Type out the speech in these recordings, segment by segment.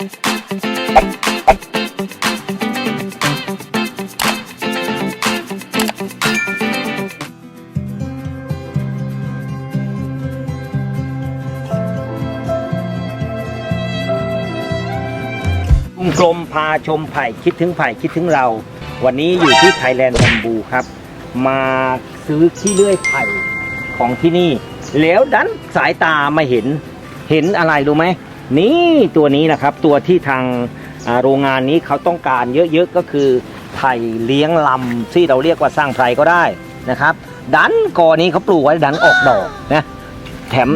กรุงกลมพาชมไผ่คิดถึงไผ่คิดถึงเรา วันนี้อยู่ที่ไทยแลนด์แบมบูครับ มาซื้อขี้เลื่อยไผ่ของที่นี่ แล้วดันสายตามาเห็นเห็นอะไรรู้ไหม นี่ตัวนี้นะครับตัวที่ทางโรงงานนี้เขาต้องการเยอะๆก็คือไผ่เลี้ยงลำที่เราเรียกว่าสร้างไผ่ก็ได้นะครับ ดันกอนี้เขาปลูกไว้ดันออกดอกนะแถม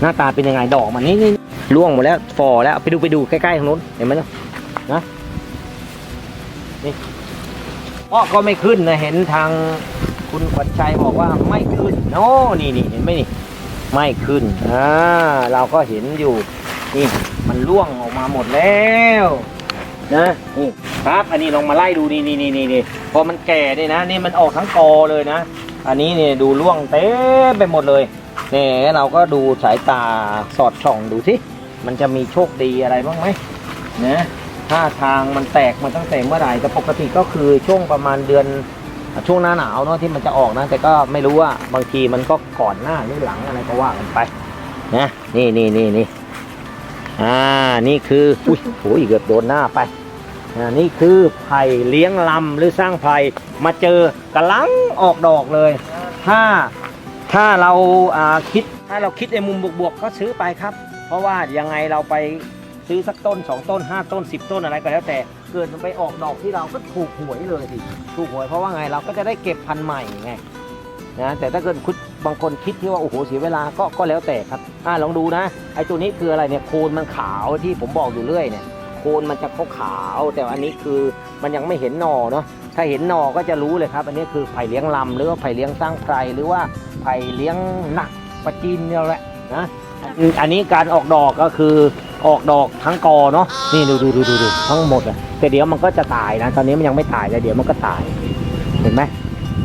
หน้าตาเป็นยังไงดอกมันนี่นี่ร่วงหมดแล้วฟอแล้วไปดูไปดูใกล้ๆทางนู้นเห็นไหมเนี่ยนะนี่เพราะก็ไม่ขึ้นนะเห็นทางคุณขวัญชัยบอกว่าไม่ขึ้นโน่นี่นี่เห็นไหมนี่ไม่ขึ้นอ่าเราก็เห็นอยู่ นี่มันร่วงออกมาหมดแล้วนะนี่ครับอันนี้ลองมาไล่ดูนี่นี่นี่นี่นี่พอมันแก่นี่นะนี่มันออกทั้งกอเลยนะ อันนี้เนี่ยดูร่วงเต็มไปหมดเลยเนี่ยเราก็ดูสายตาสอดส่องดูสิมันจะมีโชคดีอะไรบ้างไหมนะท่าทางมันแตกมาตั้งแต่เมื่อไหร่แต่ปกติก็คือช่วงประมาณเดือนช่วงหน้าหนาวเนาะที่มันจะออกนะ แต่ก็ไม่รู้ว่าบางทีมันก็ก่อนหน้าหรือหลังอะไรก็ว่ากันไปนะนี่นี่นี่นี่ อ่านี่คืออุ้ยโอ้ยเกือบโดนหน้าไปอ่านี่คือไผ่เลี้ยงลำหรือสร้างไผ่มาเจอกำลังออกดอกเลย ถ้าถ้าเราอ่าคิดถ้าเราคิดในมุมบวกๆก็ซื้อไปครับ เพราะว่ายังไงเราไปซื้อสักต้น 2 ต้น 5 ต้น 10 ต้นอะไรก็แล้วแต่เกิดมันไปออกดอกที่เราก็ถูกหวยเลยสิถูกหวยเพราะว่าไงเราก็จะได้เก็บพันธุ์ใหม่ไงนะแต่ถ้าเกิดคุณ บางคนคิดที่ว่าโอ้โหเสียเวลาก็ก็แล้วแต่ครับอ่าลองดูนะไอ้ตัวนี้คืออะไรเนี่ยโคนมันขาวที่ผมบอกอยู่เรื่อยเนี่ยโคนมันจะขาวแต่อันนี้คือมันยังไม่เห็นหน่อเนาะถ้าเห็นหน่อก็จะรู้เลยครับ อันนี้คือไผ่เลี้ยงลำหรือว่าไผ่เลี้ยงสร้างไพรหรือว่าไผ่เลี้ยงหนักปะจีนเนี่ยแหละนะอันนี้การออกดอกก็คือออกดอกทั้งกอเนาะนี่ดูดูดูดูดูทั้งหมดอะแต่เดี๋ยวมันก็จะตายนะ ตอนนี้มันยังไม่ตายแต่เดี๋ยวมันก็ตาย เห็นไหม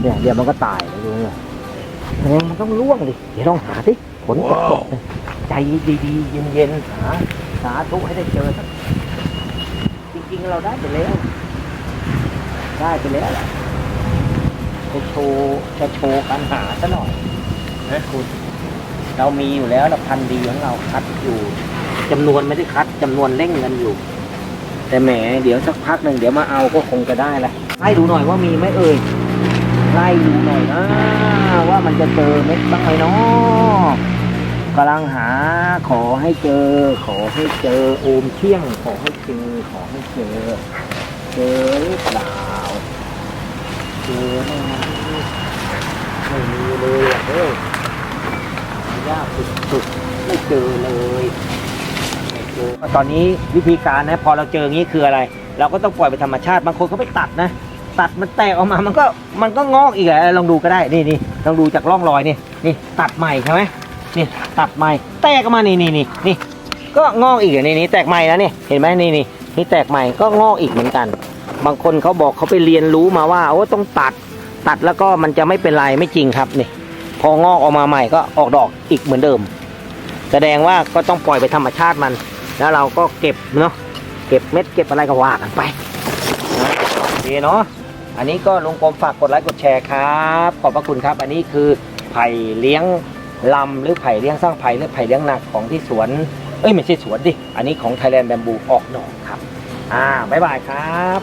เนี่ยเดี๋ยวมันก็ตายดูเนี่ย แสดงมันต้องร่วงดิ เดี๋ยวลองหาสิฝนตกตกเนี่ยใจดีๆ เย็นๆ หา สาธุให้ได้เจอสักจริงๆ เราได้ไปแล้ว ได้ไปแล้วแหละจะโชว์จะโชว์การหาซะหน่อยนะคุณ เรามีอยู่แล้วเราพันธุ์ดีของเราคัดอยู่จำนวนไม่ได้คัดจำนวนเร่งกันอยู่ แต่แหมเดี๋ยวสักพักหนึ่งเดี๋ยวมาเอาก็คงจะได้ละไล่ดูหน่อยว่ามีไหมเอ่ย ไล่ดูหน่อยนะ ว่ามันจะเจอเม็ดบ้างไหมเนาะกำลังหาขอให้เจอ ขอให้เจอโอมเที่ยง ขอให้เจอ ขอให้เจอ เจอหรือเปล่าเจอไหมไม่มีเลยเฮ้ยหายากสุดๆไม่เจอเลยไม่เจอตอนนี้วิธีการนะ พอเราเจออย่างนี้คืออะไร เราก็ต้องปล่อยไปธรรมชาติบางคนเขาไปตัดนะ ตัดมันแตกออกมามันก็มันก็งอกอีกแหละลองดูก็ได้นี่นี่ลองดูจากร่องรอยนี่นี่ตัดใหม่ใช่ไหมนี่ตัดใหม่แตกออกมานี่นี่นี่นี่ก็งอกอีกอะนี่นี่แตกใหม่แล้วนี่เห็นไหมนี่นี่นี่แตกใหม่ก็งอกอีกเหมือนกัน บางคนเขาบอกเขาไปเรียนรู้มาว่าโอ้ต้องตัดตัดแล้วก็มันจะไม่เป็นไรไม่จริงครับนี่พองอกออกมาใหม่ก็ออกดอกอีกเหมือนเดิม แสดงว่าก็ต้องปล่อยไปธรรมชาติมัน แล้วเราก็เก็บเนาะเก็บเม็ดเก็บอะไรก็ว่ากันไปนะโอเคเนาะ อันนี้ก็ลุงกรมฝากกดไลค์กดแชร์ครับ ขอบพระคุณครับ อันนี้คือไผ่เลี้ยงลำหรือไผ่เลี้ยงสร้างไผ่หรือไผ่เลี้ยงหนักของที่สวน เอ้ยไม่ใช่สวนดิ อันนี้ของ Thailand Bamboo ออกดอกครับ อ่าบ๊ายบายครับ